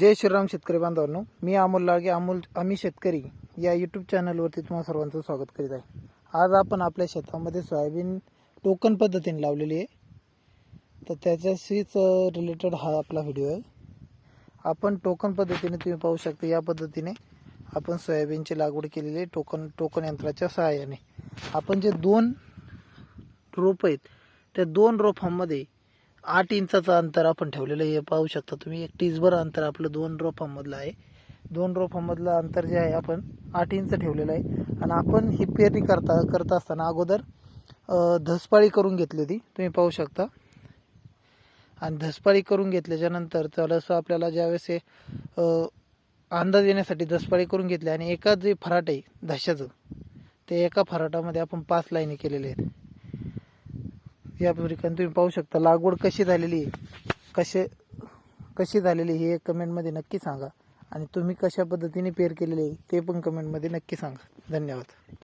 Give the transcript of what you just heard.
जय श्रीराम शेतकरी बांधवांनो मी अमोल लागे अमोल आम्ही शेतकरी या यूट्यूब चॅनलवरती तुम्हाला सर्वांचं स्वागत करीत आहे. आज आपण आपल्या शेतामध्ये सोयाबीन टोकन पद्धतीने लावलेली आहे. तर त्याच्याशीच रिलेटेड हा आपला व्हिडिओ आहे. आपण टोकन पद्धतीने तुम्ही पाहू शकता या पद्धतीने आपण सोयाबीनची लागवड केलेली आहे टोकन टोकन यंत्राच्या सहाय्याने. आपण जे दोन रोप आहेत त्या दोन रोपांमध्ये आठ इंचाचं अंतर आपण ठेवलेलं आहे. हे पाहू शकता तुम्ही. एक टीजभर अंतर आपलं दोन रोपांमधलं आहे. दोन रोपांमधलं अंतर जे आहे आपण आठ इंच ठेवलेलं आहे. आणि आपण ही पेरणी करता करत असताना अगोदर धसपाळी करून घेतली होती. तुम्ही पाहू शकता. आणि धसपाळी करून घेतल्याच्यानंतर थोडंसं आपल्याला ज्यावेळेस हे अंदाज येण्यासाठी धसपाळी करून घेतली. आणि एका जे फराट आहे धशाचं ते एका फराटामध्ये आपण पाच लाईनी केलेले आहेत. या ठिकाणी तुम्ही पाहू शकता. लागवड कशी झालेली आहे? कसे कशी झालेली हे कमेंटमध्ये नक्की सांगा. आणि तुम्ही कशा पद्धतीने पेर केलेली आहे ते पण कमेंटमध्ये नक्की सांगा. धन्यवाद.